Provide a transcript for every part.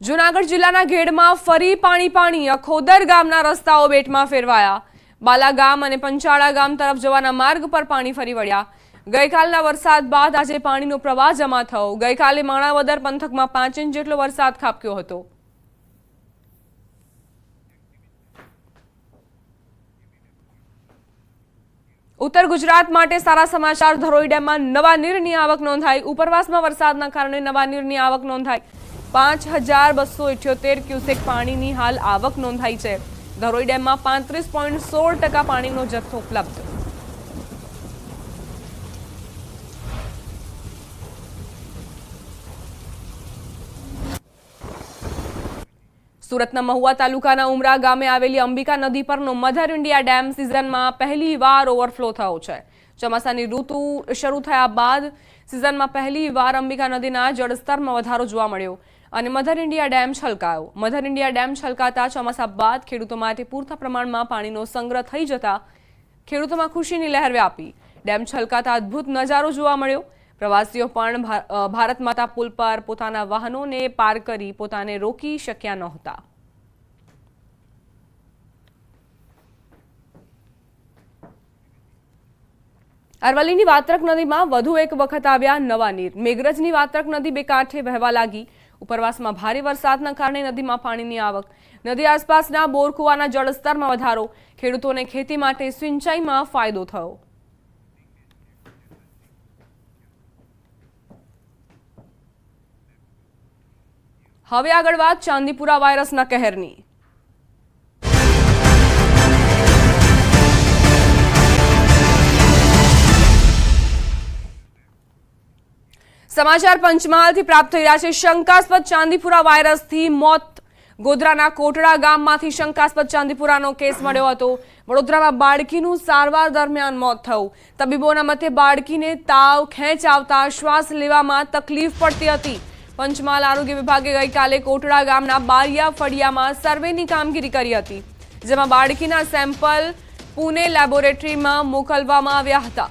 જૂનાગઢ જિલ્લાના ઘેડમાં ફરી પાણી પાણી અખોદર ગામના રસ્તાઓ બેટમાં ફેરવાયા. બાલા ગામ અને પંચાળા ગામ તરફ જવાના માર્ગ પર પાણી ફરી વળ્યા. ગઈકાલના વરસાદ બાદ આજે પાણીનો પ્રવાહ જમા થયો. ગઈકાલે માણાવદર પંથકમાં પાંચ ઇંચ જેટલો વરસાદ ખાબક્યો હતો. ઉત્તર ગુજરાત માટે સારા સમાચાર ધરોઈ ડેમમાં નવા નીરની આવક નોંધાઈ. ઉપરવાસમાં વરસાદના કારણે નવા નીરની આવક નોંધાઈ. પાંચ હજાર બસો ઇઠ્યોતેર ક્યુસેક પાણીની હાલ આવક નોંધાઈ છે. ધરોઈ ડેમમાં પાંત્રીસ પોઈન્ટ સોળ ટકા પાણીનો જથ્થો ઉપલબ્ધ. સુરતના મહુવા તાલુકાના ઉમરા ગામે આવેલી અંબિકા નદી પરનો મધર ઇન્ડિયા ડેમ સિઝનમાં પહેલી વાર ઓવરફ્લો થયો છે. ચોમાસાની ઋતુ શરૂ થયા બાદ સિઝનમાં પહેલી વાર અંબિકા નદીના જળસ્તરમાં વધારો જોવા મળ્યો અને મધર ઇન્ડિયા ડેમ છલકાયો. મધર ઇન્ડિયા ડેમ છલકાતા ચોમાસા બાદ ખેડૂતો માટે પૂરતા પ્રમાણમાં પાણીનો સંગ્રહ થઈ જતા ખેડૂતોમાં ખુશીની લહેર વ્યાપી. ડેમ છલકાતા અદ્ભુત નજારો જોવા મળ્યો. પ્રવાસીઓ પણ ભારત માતા પુલ પર પોતાના વાહનોને પાર કરી પોતાને રોકી શક્યા નહોતા. અરવલ્લીની વાત્રક નદીમાં વધુ એક વખત આવ્યા નવા નીર. મેઘરજની વાત્રક નદી બે કાંઠે વહેવા લાગી. ઉપરવાસમાં ભારે વરસાદના કારણે નદીમાં પાણીની આવક. નદી આસપાસના બોરકુવાના જળસ્તરમાં વધારો. ખેડૂતોને ખેતી માટે સિંચાઈમાં ફાયદો થયો. હવે આગળ વાત ચાંદીપુરા વાયરસના કહેરની. સમાચાર પંચમહાલથી પ્રાપ્ત થઈ રહ્યા છે. શંકાસ્પદ ચાંદીપુરા વાયરસથી મોત. ગોધરાના કોટડા ગામમાંથી શંકાસ્પદ ચાંદીપુરાનો કેસ મળ્યો હતો. વડોદરામાં બાળકીનું સારવાર દરમિયાન મોત થયું. તબીબોના મતે બાળકીને તાવ ખેંચ આવતા શ્વાસ લેવામાં તકલીફ પડતી હતી. પંચમહાલ આરોગ્ય વિભાગે ગઈકાલે કોટડા ગામના બારિયા ફળિયામાં સર્વેની કામગીરી કરી હતી, જેમાં બાળકીના સેમ્પલ પુણે લેબોરેટરીમાં મોકલવામાં આવ્યા હતા.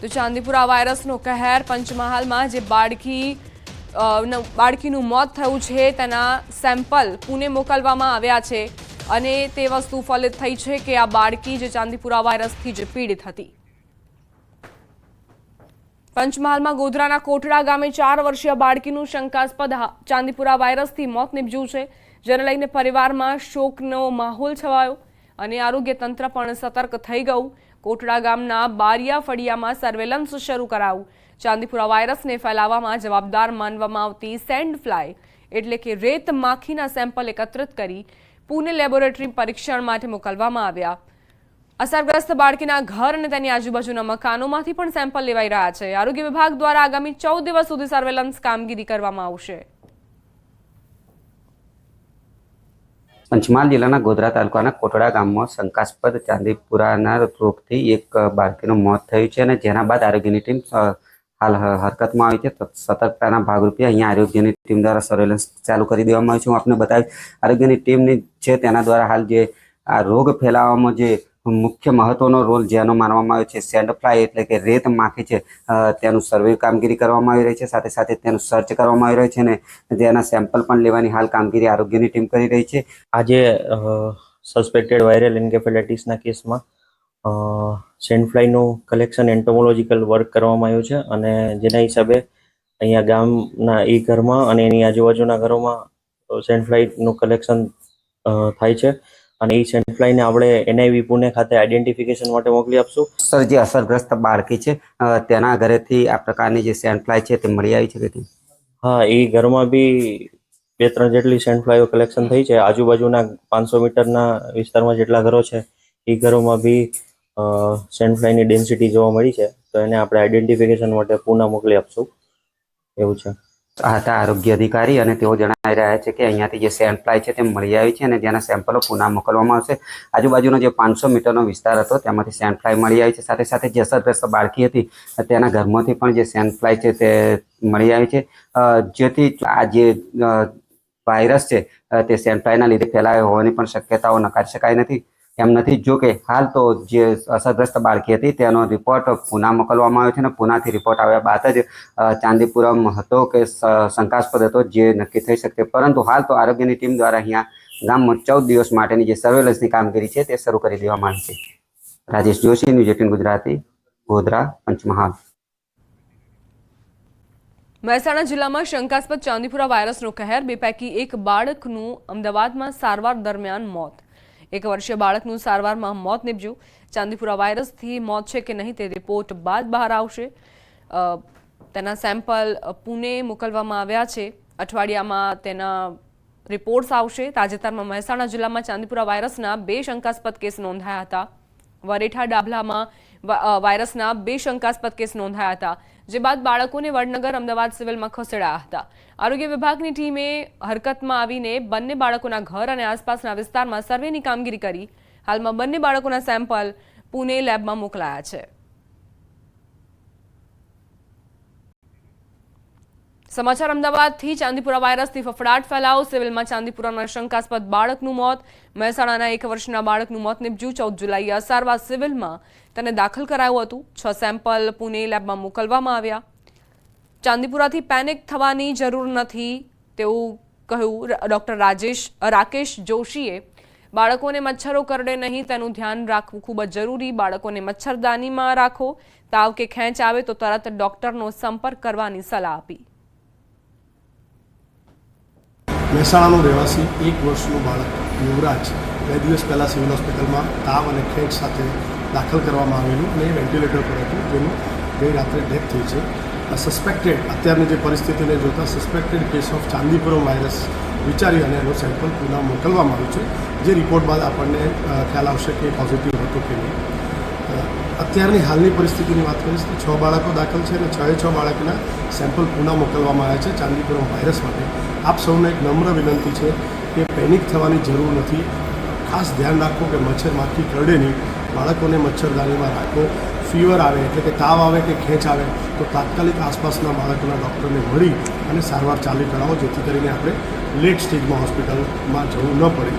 તો ચાંદીપુરા વાયરસનો કહેર પંચમહાલમાં જે બાળકી બાળકીનું મોત થયું છે, તેના સેમ્પલ પુણે મોકલવામાં આવ્યા છે અને તે વસ્તુ ફલિત થઈ છે કે આ બાળકી જે ચાંદીપુરા વાયરસથી જ પીડિત હતી. પંચમહાલમાં ગોધરાના કોટડા ગામે ચાર વર્ષીય બાળકીનું શંકાસ્પદ ચાંદીપુરા વાયરસથી મોત નીપજ્યું છે, જેને લઈને પરિવારમાં શોકનો માહોલ છવાયો અને આરોગ્ય તંત્ર પણ સતર્ક થઈ ગયું. કોટડા ગામના બારિયા ફળિયામાં સર્વેલન્સ શરૂ કરાવું ચાંદીપુરા વાયરસને ફેલાવવામાં જવાબદાર માનવામાં આવતી સેન્ડ ફ્લાય એટલે કે રેત માખીના સેમ્પલ એકત્રિત કરી પુણે લેબોરેટરી પરીક્ષણ માટે મોકલવામાં આવ્યા. અસરગ્રસ્ત બાળકીના ઘર અને તેની આજુબાજુના મકાનોમાંથી પણ સેમ્પલ લેવાઈ રહ્યા છે. આરોગ્ય વિભાગ દ્વારા આગામી ચૌદ દિવસ સુધી સર્વેલન્સ કામગીરી કરવામાં આવશે. પંચમહાલ જિલ્લાના ગોધરા તાલુકાના કોટડા ગામમાં શંકાસ્પદ ચાંદીપુરાના રોગથી એક બાળકીનું મોત થયું છે અને જેના બાદ આરોગ્યની ટીમ હાલ હરકતમાં આવી છે. સતર્કતાના ભાગરૂપે અહીંયા આરોગ્યની ટીમ દ્વારા સર્વેલન્સ ચાલુ કરી દેવામાં આવ્યું છે. હું આપને બતાવીશ, આરોગ્યની ટીમની છે તેના દ્વારા હાલ જે આ રોગ ફેલાવવામાં જે મુખ્ય મહત્વનો રોલ જેનો માનવામાં આવ્યો છે સેન્ડ ફ્લાય એટલે કે રેત માખી છે તેનું સર્વે કામગીરી કરવામાં આવી રહી છે, સાથે સાથે તેનું સર્ચ કરવામાં આવી રહ્યું છે અને તેના સેમ્પલ પણ લેવાની હાલ કામગીરી આરોગ્યની ટીમ કરી રહી છે. આજે સસ્પેક્ટેડ વાયરલ એન્કેફેલાઇટિસના કેસમાં સેન્ડફ્લાયનું કલેક્શન એન્ટોમોલોજીકલ વર્ક કરવામાં આવ્યું છે અને જેના હિસાબે અહીંયા ગામના એ ઘરમાં અને એની આજુબાજુના ઘરોમાં સેન્ડફ્લાયનું કલેક્શન થાય છે. અને એ સેન્ડફ્લાયને આપણે એનઆઈવી પુણે ખાતે આઈડેન્ટિફિકેશન માટે મોકલી આપશું. સર જે અસરગ્રસ્ત બાળકી છે તેના ઘરેથી આ પ્રકારની જે સેન્ટફ્લાય છે તે મળી આવી છે કે હા એ ઘરમાં બી બે ત્રણ જેટલી સેન્ટફ્લાયો કલેક્શન થઈ છે. આજુબાજુના પાંચસો મીટરના વિસ્તારમાં જેટલા ઘરો છે એ ઘરોમાં બી સેન્ટફ્લાયની ડેન્સિટી જોવા મળી છે. તો એને આપણે આઈડેન્ટિફિકેશન માટે પુના મોકલી આપશું. એવું છે. હતા આરોગ્ય અધિકારી અને તેઓ જણાવી રહ્યા છે કે અહીંયાથી જે સેન્ડફ્લાય છે તે મળી આવી છે અને જેના સેમ્પલો પુના મોકલવામાં આવશે. આજુબાજુનો જે પાંચસો મીટરનો વિસ્તાર હતો તેમાંથી સેન્ડફ્લાય મળી આવી છે. સાથે સાથે જે અસરગ્રસ્ત બાળકી હતી, તેના ઘરમાંથી પણ જે સેન્ડફ્લાય છે તે મળી આવી છે. જેથી આ જે વાયરસ છે તે સેન્ડફ્લાયના લીધે ફેલાયો હોવાની પણ શક્યતાઓ નકારી શકાય નથી. એમ નથી જો કે હાલ તો જે અસરગ્રસ્ત બાળકી હતી, તેનો રિપોર્ટ પુના મોકલવામાં આવ્યો છે અને પુનાથી રિપોર્ટ આવ્યા બાદ જ ચાંદીપુરમ હતો કે શંકાસ્પદ હતો જે નક્કી થઈ શકે. પરંતુ હાલ તો આરોગ્યની ટીમ દ્વારા અહીંયા ગામમાં ચૌદ દિવસ માટેની જે સર્વેલન્સની કામગીરી છે, તે શરૂ કરી દેવામાં આવી છે. Rajesh Joshi news eighteen Gujarati, Godhra, Panchmahal. Mehsana જિલ્લામાં શંકાસ્પદ ચાંદીપુરા વાયરસનો કહેર બે પૈકી એક બાળકનું અમદાવાદમાં સારવાર દરમિયાન મોત. એક વર્ષીય બાળકનું સારવારમાં મોત નીપજ્યું. ચાંદીપુરા વાયરસથી મોત છે કે નહીં તે રિપોર્ટ બાદ બહાર આવશે. તેના સેમ્પલ પુણે મોકલવામાં આવ્યા છે. અઠવાડિયામાં તેના રિપોર્ટ્સ આવશે. તાજેતરમાં મહેસાણા જિલ્લામાં ચાંદીપુરા વાયરસના બે શંકાસ્પદ કેસ નોંધાયા હતા. વરેઠા ડાભલામાં વાયરસના બે શંકાસ્પદ કેસ નોંધાયા હતા. જે બાદ બાળકોને વડનગર અમદાવાદ સિવિલમાં ખસેડાયા હતા. આરોગ્ય વિભાગની ટીમે હરકતમાં આવીને બંને બાળકોના ઘર અને આસપાસના વિસ્તારમાં સર્વેની કામગીરી કરી. હાલમાં બંને બાળકોના સેમ્પલ પુણે લેબમાં મોકલાયા છે. સમાચાર અમદાવાદથી ચાંદીપુરા વાયરસથી ફફડાટ ફેલાવ. સિવિલમાં ચાંદીપુરાના શંકાસ્પદ બાળકનું મોત. મહેસાણાના એક વર્ષના બાળકનું મોત નીપજ્યું. ચૌદ જુલાઈએ સારવાર સિવિલમાં તેને દાખલ કરાયું હતું. છ સેમ્પલ પુણે લેબમાં મોકલવામાં આવ્યા. ચાંદીપુરાથી પેનિક થવાની જરૂર નથી તેવું કહ્યું ર- ડોક્ટર રાજેશ રાકેશ જોશીએ. બાળકોને મચ્છરો કરડે નહીં તેનું ધ્યાન રાખવું ખૂબ જ જરૂરી. બાળકોને મચ્છરદાનીમાં રાખો. તાવ કે ખેંચ આવે તો તરત ડોક્ટરનો સંપર્ક કરવાની સલાહ આપી. મહેસાણાનો રહેવાસી, એક વર્ષનું બાળક, યુવરાજ. બે દિવસ પહેલાં સિવિલ હોસ્પિટલમાં તાવ અને ખેંચ સાથે દાખલ કરવામાં આવેલું અને એ વેન્ટિલેટર પર હતું, જેનું ગઈ રાત્રે ડેથ થઈ છે. સસ્પેક્ટેડ અત્યારની જે પરિસ્થિતિને જોતાં suspected case of Chandipuram virus વિચારી અને એનું સેમ્પલ પુના મોકલવામાં આવ્યું છે. જે રિપોર્ટ બાદ આપણને ખ્યાલ આવશે કે પોઝિટિવ હતો કે નહીં. અત્યારની હાલની પરિસ્થિતિની વાત કરીશ તો છ બાળકો દાખલ છે અને છ છ બાળકના સેમ્પલ પુના મોકલવામાં આવ્યા છે ચાંદીપુરમ વાયરસ માટે. આપ સૌને એક નમ્ર વિનંતી છે કે પેનિક થવાની જરૂર નથી. ખાસ ધ્યાન રાખો કે મચ્છર માખી કરડે નહીં બાળકોને મચ્છરદાનીમાં રાખો. ફીવર આવે એટલે કે તાવ આવે કે ખેંચ આવે તો તાત્કાલિક આસપાસના બાળકોના ડૉક્ટરને મળી અને સારવાર ચાલુ કરાવો, જેથી કરીને આપણે લેટ સ્ટેજમાં હોસ્પિટલમાં જવું ન પડે.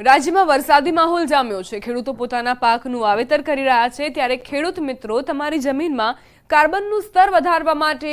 રાજ્યમાં વરસાદી માહોલ જામ્યો છે. ખેડૂતો પોતાના પાકનું વાવેતર કરી રહ્યા છે. ત્યારે ખેડૂત મિત્રો, તમારી જમીનમાં કાર્બનનું સ્તર વધારવા માટે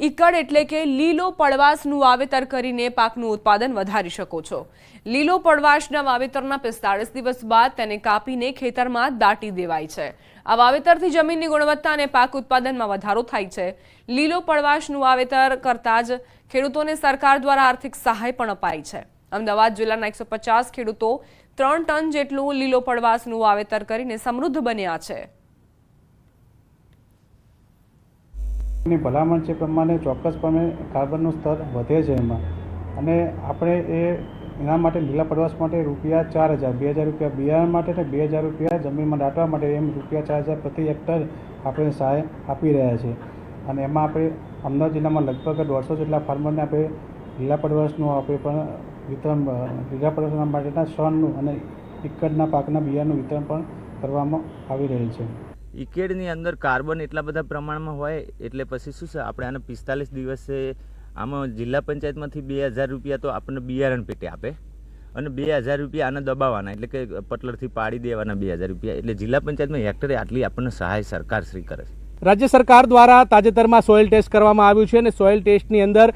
ઈકડ એટલે કે લીલો પડવાશનું વાવેતર કરીને પાકનું ઉત્પાદન વધારી શકો છો. લીલો પડવાશના વાવેતરના પિસ્તાળીસ દિવસ બાદ તેને કાપીને ખેતરમાં દાટી દેવાય છે. આ વાવેતરથી જમીનની ગુણવત્તા અને પાક ઉત્પાદનમાં વધારો થાય છે. લીલો પડવાશનું વાવેતર કરતા જ ખેડૂતોને સરકાર દ્વારા આર્થિક સહાય પણ અપાય છે. અમદાવાદ જિલ્લાના એકસો ખેડૂતો ત્રણ ટન જેટલું લીલો પડવાશનું વાવેતર કરીને સમૃદ્ધ બન્યા છે. ની ભલામણ છે પ્રમાણે ચોક્કસપણે કાર્બનનું સ્તર વધે છે એમાં. અને આપણે એ એના માટે લીલા પડવાશ માટે રૂપિયા ચાર હજાર, બે હજાર રૂપિયા, બિયારણ માટે અને બે હજાર રૂપિયા જમીનમાં દાટવા માટે એમ રૂપિયા ચાર હજાર પ્રતિ હેક્ટર આપણે સહાય આપી રહ્યા છે. અને એમાં આપણે અમદાવાદ જિલ્લામાં લગભગ દોઢસો જેટલા ફાર્મરને આપણે લીલા પડવાશનું આપણે પણ વિતરણ લીલા પડવાશ માટેના શણનું અને ઇક્કડના પાકના બિયારણનું વિતરણ પણ કરવામાં આવી રહ્યું છે. ઇકેડની અંદર કાર્બન એટલા બધા પ્રમાણમાં હોય, એટલે પછી શું છે, આપણે આને પિસ્તાલીસ દિવસે, આમાં જિલ્લા પંચાયતમાંથી બે હજાર રૂપિયા તો આપણને બિયારણ પેટે આપે. અને બે હજાર રૂપિયા આને દબાવવાના એટલે કે પટલરથી પાડી દેવાના બે હજાર રૂપિયા. એટલે જિલ્લા પંચાયતમાં હેક્ટરે આટલી આપણને સહાય સરકાર શ્રી કરે છે. રાજ્ય સરકાર દ્વારા તાજેતરમાં સોઇલ ટેસ્ટ કરવામાં આવ્યું છે અને સોઇલ ટેસ્ટની અંદર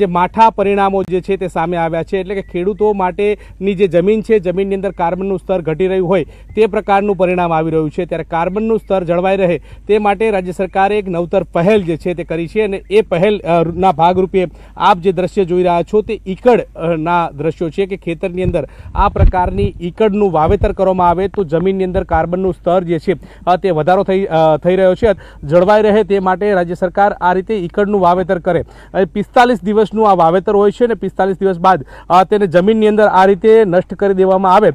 જે માઠા પરિણામો જે છે તે સામે આવ્યા છે. એટલે કે ખેડૂતો માટેની જે જમીન છે, જમીનની અંદર કાર્બનનું સ્તર ઘટી રહ્યું હોય, તે પ્રકારનું પરિણામ આવી રહ્યું છે. ત્યારે કાર્બનનું સ્તર જળવાઈ રહે, તે માટે રાજ્ય સરકારે એક નવતર પહેલ જે છે તે કરી છે અને એ પહેલના ભાગરૂપે આપ જે દ્રશ્ય જોઈ રહ્યા છો તે ઈકડના દ્રશ્યો છે કે ખેતરની અંદર આ પ્રકારની ઈકડનું વાવેતર કરવામાં આવે તો જમીનની અંદર કાર્બનનું સ્તર જે છે તે વધારો થઈ થઈ રહ્યો છે. જળવાઈ રહે તે માટે રાજ્ય સરકાર આ રીતે ઈકડનું વાવેતર કરે. પિસ્તાલીસ દિવસનું આ વાવેતર હોય છે અને પિસ્તાલીસ દિવસ બાદ તેને જમીનની અંદર આ રીતે નષ્ટ કરી દેવામાં આવે.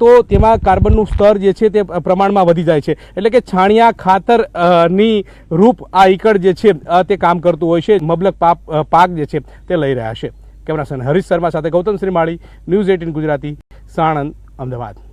તો તેમાં કાર્બનનું સ્તર જે છે તે પ્રમાણમાં વધી જાય છે. એટલે કે છાણિયા ખાતરની રૂપ આ ઈકડ જે છે તે કામ કરતું હોય છે. મબલક પાપ પાક જે છે તે લઈ રહ્યા છે. કેમેરાસન હરીશ શર્મા સાથે Gautam Shrimali, news eighteen Gujarati, Sanand, Ahmedabad.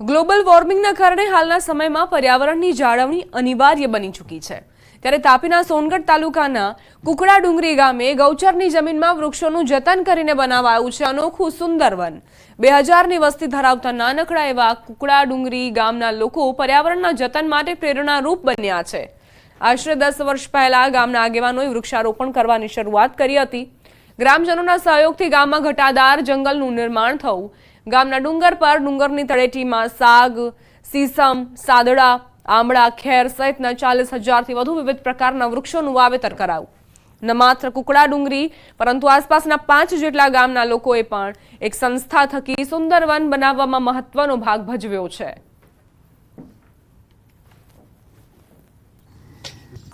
Global વોર્મિંગના કારણે હાલના સમયમાં પર્યાવરણની જાળવણી અનિવાર્ય બની ચૂકી છે. ત્યારે તાપીના સોનગઢ તાલુકાના કુકડા ડુંગરી ગામે ગૌચરની જમીનમાં વૃક્ષોનું જતન કરીને બનાવાયું છે અનોખું સુંદર વન બે હજારની વસ્તી ધરાવતા નાનકડા એવા કુકડા ડુંગરી ગામના લોકો પર્યાવરણના જતન માટે પ્રેરણારૂપ બન્યા છે. આશરે દસ વર્ષ પહેલા ગામના આગેવાનોએ વૃક્ષારોપણ કરવાની શરૂઆત કરી હતી. ગ્રામજનોના સહયોગથી ગામમાં ઘટાદાર જંગલનું નિર્માણ થયું. ગામના ડુંગર પર ડુંગરની તળેટીમાં સાગ, સીસમ, સાદડા, આમળા, ખેર સહિતના ચાલીસ હજારથી વધુ વિવિધ પ્રકારના વૃક્ષોનું વાવેતર કરાયું. ન માત્ર કુકડા ડુંગરી, પરંતુ આસપાસના પાંચ જેટલા ગામના લોકોએ પણ એક સંસ્થા થકી સુંદર વન બનાવવામાં મહત્વનો ભાગ ભજવ્યો છે.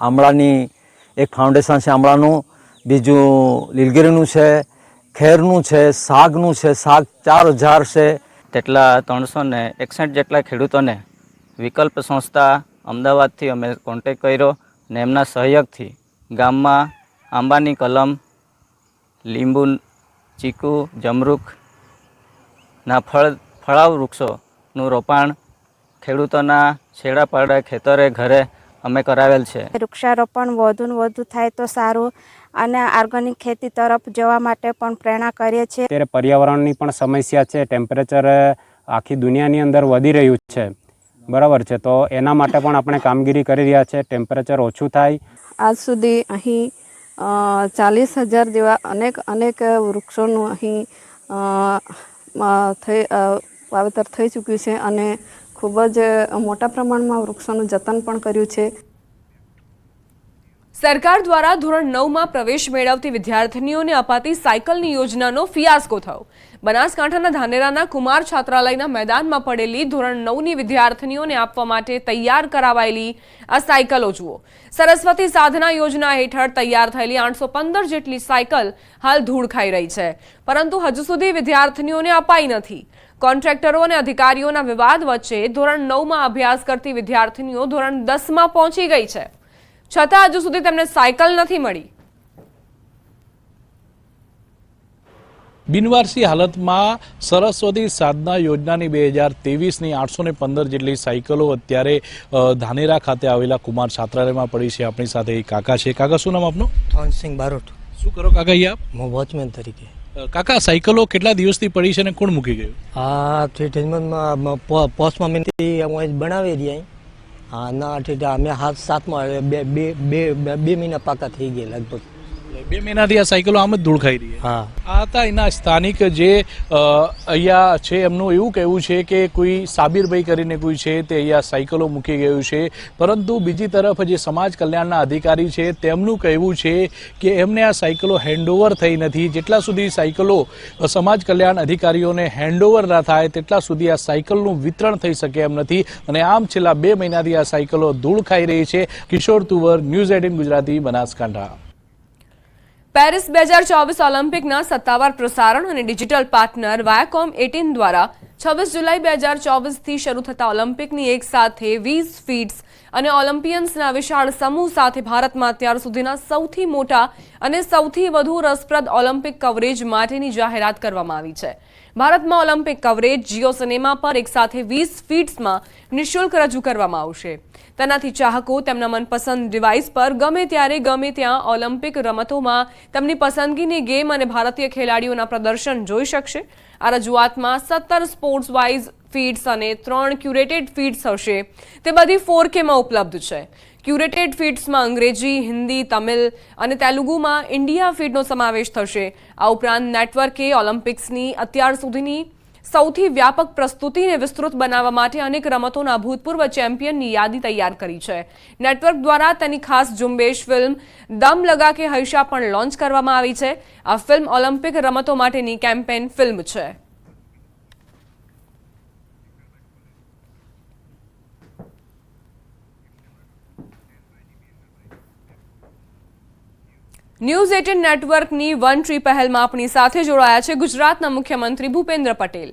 આમળાની એક ફાઉન્ડેશન છે આમળાનું, બીજું લીલગીરીનું છે ખેરનું છે સાગનું છે શાક ચાર હજાર છે. તેટલા ત્રણસો ને એકસઠ જેટલા ખેડૂતોને વિકલ્પ સંસ્થા અમદાવાદથી અમે કોન્ટેક કર્યો ને એમના સહયોગથી ગામમાં આંબાની કલમ લીંબુ ચીકુ જમરૂખ ના ફળ ફળાવ વૃક્ષોનું રોપાણ ખેડૂતોના છેડા પાડા ખેતરે ઘરે અમે કરાવેલ છે. વૃક્ષારોપણ વધુ ને વધુ થાય તો સારું. અને ઓર્ગેનિક ખેતી તરફ જવા માટે પણ પ્રેરણા કરીએ છીએ. અત્યારે પર્યાવરણની પણ સમસ્યા છે ટેમ્પરેચર આખી દુનિયાની અંદર વધી રહ્યું છે. બરાબર છે તો એના માટે પણ આપણે કામગીરી કરી રહ્યા છે ટેમ્પરેચર ઓછું થાય. આજ સુધી અહીં ચાલીસ હજાર જેવા અનેક અનેક વૃક્ષોનું અહીં થઈ વાવેતર થઈ ચૂક્યું છે અને ખૂબ જ મોટા પ્રમાણમાં વૃક્ષોનું જતન પણ કર્યું છે. સરકાર દ્વારા ધોરણ નવમાં પ્રવેશ મેળવતી વિદ્યાર્થીનીઓને અપાતી સાયકલની યોજનાનો ફિયાસ્કો થયો. બનાસકાંઠાના ધાનેરાના કુમાર છાત્રાલયના મેદાનમાં પડેલી ધોરણ નવની વિદ્યાર્થીનીઓને આપવા માટે તૈયાર કરાવાયેલી આ સાયકલો જુઓ. સરસ્વતી સાધના યોજના હેઠળ તૈયાર થયેલી આઠસો જેટલી સાયકલ હાલ ધૂળ ખાઈ રહી છે. પરંતુ હજુ સુધી વિદ્યાર્થીનીઓને અપાઈ નથી. કોન્ટ્રાક્ટરો અને અધિકારીઓના વિવાદ વચ્ચે ધોરણ નવમાં અભ્યાસ કરતી વિદ્યાર્થીનીઓ ધોરણ દસમાં પહોંચી ગઈ છે. છતાં હજુ સુધી તેમને સાયકલ નથી મળી. બિનવારસી હાલતમાં સરસ્વતી સાધના યોજનાની બે હજાર ત્રેવીસની આઠસો ને પંદર જેટલી સાયકલો અત્યારે ધાનેરા ખાતે આવેલા કુમાર છાત્રાલયમાં પડી છે. આપણી સાથે એક કાકા છે. કાકા શું નામ આપનું? ધનસિંહ બારોટ. શું કરો કાકા અહીંયા? આપ? હું વોચમેન તરીકે. કાકા સાયકલો કેટલા દિવસથી પડી છે અને કોણ મૂકી ગયું? આ મંથમાં પોસ્ટમાં મેન અમે બનાવી રહ્યા હા ના અમે હાથ સાતમાં બે બે બે બે મહિના પાકા થઈ ગયા લગભગ. બે મહિનાથી આ સાયકલો આમ જ ધૂળ ખાઈ રહી છે. હા. આ હતા એના સ્થાનિક જે અહીંયા છે એમનું એવું કહેવું છે કે કોઈ સાબિરભાઈ કરીને કોઈ છે તે અહીંયા સાયકલો મૂકી ગયું છે. પરંતુ બીજી તરફ જે સમાજ કલ્યાણના અધિકારી છે તેમનું કહેવું છે કે એમને આ સાયકલો હેન્ડઓવર થઈ નથી. જેટલા સુધી સાયકલો સમાજ કલ્યાણ અધિકારીઓને હેન્ડઓવર ના થાય તેટલા સુધી આ સાયકલનું વિતરણ થઈ શકે એમ નથી. અને આમ છેલ્લા બે મહિનાથી આ સાયકલો ધૂળ ખાઈ રહી છે. Kishore Tuvar news eighteen Gujarati Banaskantha. Paris બે હજાર ચોવીસ ઓલિમ્પિકના સત્તાવાર પ્રસારણ અને ડિજિટલ પાર્ટનર વાયાકોમ એટીન દ્વારા છવ્વીસ જુલાઈ બે હજાર ચોવીસથી શરૂ થતા ઓલિમ્પિકની એક સાથે વીસ ફીટ્સ અને ઓલિમ્પિયન્સના વિશાળ સમૂહ સાથે ભારતમાં અત્યાર સુધીના સૌથી મોટા અને સૌથી વધુ રસપ્રદ ઓલિમ્પિક કવરેજ માટેની જાહેરાત કરવામાં આવી છે. ભારતમાં ઓલિમ્પિક કવરેજ જીઓ સિનેમા પર એકસાથે વીસ ફીટ્સમાં નિઃશુલ્ક રજૂ કરવામાં આવશે. તેનાથી ચાહકો તેમના મનપસંદ ડિવાઇસ પર ગમે ત્યારે ગમે ત્યાં ઓલિમ્પિક રમતોમાં તેમની પસંદગીની ગેમ અને ભારતીય ખેલાડીઓના પ્રદર્શન જોઈ શકશે. આ રજૂઆતમાં સત્તર સ્પોર્ટ્સ વાઇઝ ફીડ્સ અને ત્રણ ક્યુરેટેડ ફીડ્સ હશે તે બધી ફોર કેમાં ઉપલબ્ધ છે. ક્યુરેટેડ ફીડ્સમાં અંગ્રેજી, હિન્દી, તમિલ અને તેલુગુમાં ઇન્ડિયા ફીડનો સમાવેશ થશે. આ ઉપરાંત નેટવર્કે ઓલિમ્પિક્સની અત્યાર સુધીની સૌથી વ્યાપક પ્રસ્તુતિને વિસ્તૃત બનાવવા માટે અનેક રમતોના ભૂતપૂર્વ ચેમ્પિયનની યાદી તૈયાર કરી છે. નેટવર્ક દ્વારા તેની ખાસ ઝુંબેશ ફિલ્મ દમ લગા કે હૈશા પણ લોન્ચ કરવામાં આવી છે. આ ફિલ્મ ઓલિમ્પિક રમતો માટેની કેમ્પેન ફિલ્મ છે. ન્યૂઝ એટીન નેટવર્કની વન ટ્રી પહેલમાં આપણી સાથે જોડાયા છે ગુજરાતના મુખ્યમંત્રી ભૂપેન્દ્ર પટેલ.